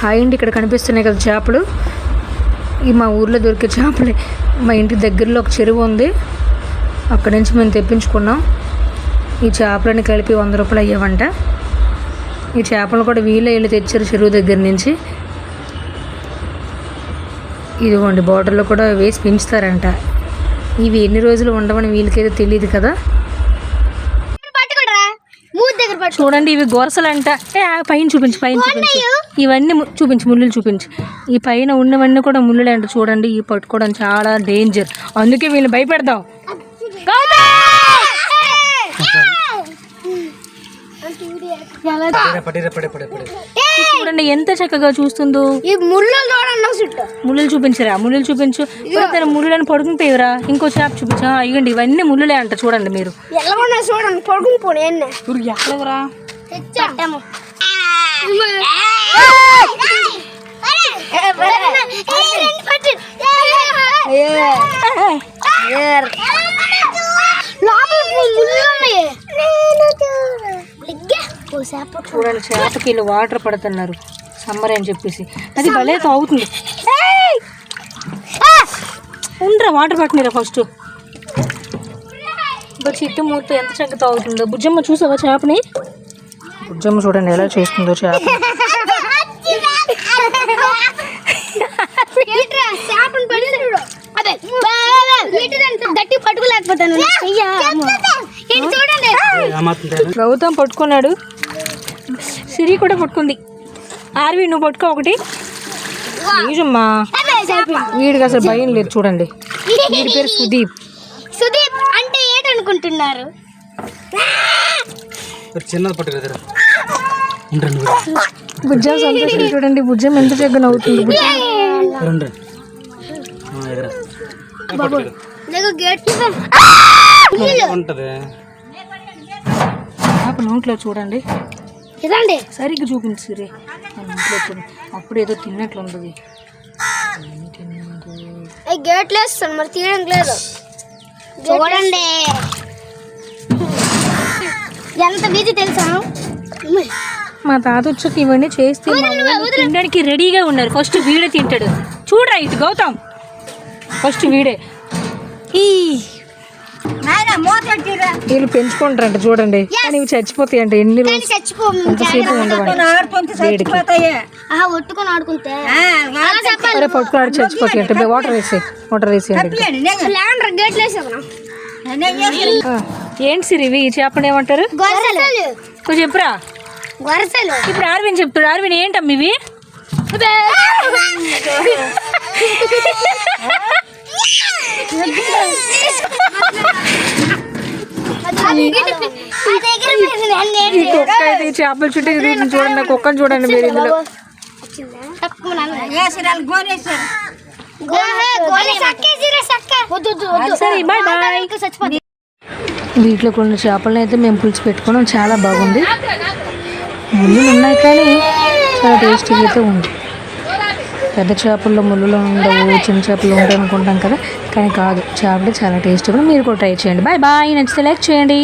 Hi అండి ఇక్కడ కనిపిస్తున్నాయి కదా చేపలు. ఈ మా ఊర్లో దొరికే చేపలే. మా ఇంటి దగ్గరలో ఒక చెరువు ఉంది. అక్కడి నుంచి మేము తెప్పించుకున్నాం. ఈ చేపలని కలిపి వంద రూపాయలు అయ్యావంట. ఈ చేపలు కూడా వీళ్ళే వెళ్ళి తెచ్చారు చెరువు దగ్గర నుంచి. ఇదిగోండి బాటిల్లో కూడా వేసి పెంచుతారంట. ఇవి ఎన్ని రోజులు ఉండవని వీళ్ళకైతే తెలియదు కదా. చూడండి ఇవి గొరసలంట. ఏ, పైన చూపించు పైన చూపించు. ఇవన్నీ చూపించు ముళ్ళులు చూపించు. ఈ పైన ఉన్నవన్నీ కూడా ముళ్ళులే అంట చూడండి ఇవి పట్టుకోవడం చాలా డేంజర్ అందుకే వీళ్ళు భయపెడదాం. పడిరే పడే పడే పడే చూడండి ఎంత చక్కగా చూస్తుందో ఈ ముళ్ళు చూడండి ముళ్ళులు చూపించరా ముళ్ళులు చూపించు తన ముళ్ళులను పడుకుంటేవరా ఇంకో చేప చూపించు ఇగండి ఇవన్నీ ముళ్ళులే అంట చూడండి మీరు ఎలా చూడండి పడుకుని ఎక్కడవరా చూడండి చేపకి వీళ్ళు వాటర్ పడుతున్నారు. సమ్మర్ అని చెప్పేసి. అది భలే తాగుతుంది. ఉండరా వాటర్ పట్టినరా ఫస్ట్. ఇప్పుడు చిట్టు మూత ఎంత చక్కగా తాగుతుందో. బుజ్జమ్మ చూసావా చేపని? బుజ్జమ్మ చూడండి ఎలా చేస్తుందో చేప గట్టి పట్టుకోలేకపోతాను. గౌతమ్ పట్టుకున్నాడు. సిరి కూడా పట్టుకుంది. ఆర్వి నువ్వు పట్టుకో ఒకటి. నిజమ్మా. వీడికి అసలు భయం లేదు చూడండి. వీడి పేరు సుదీప్. సుదీప్ అంటే ఏంటనుకుంటున్నారు? ఒక చిన్నది పట్టు కదరా ఉండండి బుజ్జం సంతోషం చూడండి బుజ్జం ఎంత చక్కగా నవ్వుతుంది నాకు గట్టి ఉంటది. నోట్లో చూడండి. ఇదండి. సరిగ్గా చూపించు సిరి. అప్పుడు ఏదో తిన్నట్లు ఉంటుంది గేట్లు వేస్తాను మరి తీయడం లేదు. చూడండి. ఎంత బిజీ తెలుసా? మా తాత వచ్చాక ఇవన్నీ చేస్తే తినడానికి రెడీగా ఉన్నారు. ఫస్ట్ వీడే తింటాడు. చూడరా ఇటు గౌతమ్. ఫస్ట్ వీడే. ఈ వీళ్ళు పెంచుకుంటారంట చూడండి. కానీ ఇవి చచ్చిపోతాయి అంట ఎన్ని రోజులు? ఒట్టుకొని ఆడుకుంటే? అంటే వాటర్ వేసి వాటర్ ఆ, ఏంటి సిరి ఇవి? ఈ చేపలు ఏమంటారు? గొరసలు నువ్వు చెప్పురా. గొరసలు ఇప్పుడు ఆర్విన్ చెప్తాడు. ఆర్విన్ ఏంటమ్మ ఇవి? ఈ కుక్క అయితే ఈ చేపల చుట్టూ తిరుగుతుంది చూడండి కుక్కను చూడండి మీరు ఇందులో. సరే బాయ్ బాయ్ వీటిలో కొన్ని చేపలను అయితే మేము పులుసు పెట్టుకున్నాం చాలా బాగుంది. ముళ్ళులు ఉన్నాయి కానీ చాలా టేస్టీగా అయితే ఉంది. పెద్ద చేపల్లో ముళ్ళులు ఉండవు చిన్న చేపలు ఉంటాయి అనుకుంటాం కదా కానీ కాదు చేపలు చాలా టేస్టీగా ఉన్నాయి. మీరు కూడా ట్రై చేయండి. బాయ్ బాయ్ నచ్చితే లైక్ చేయండి.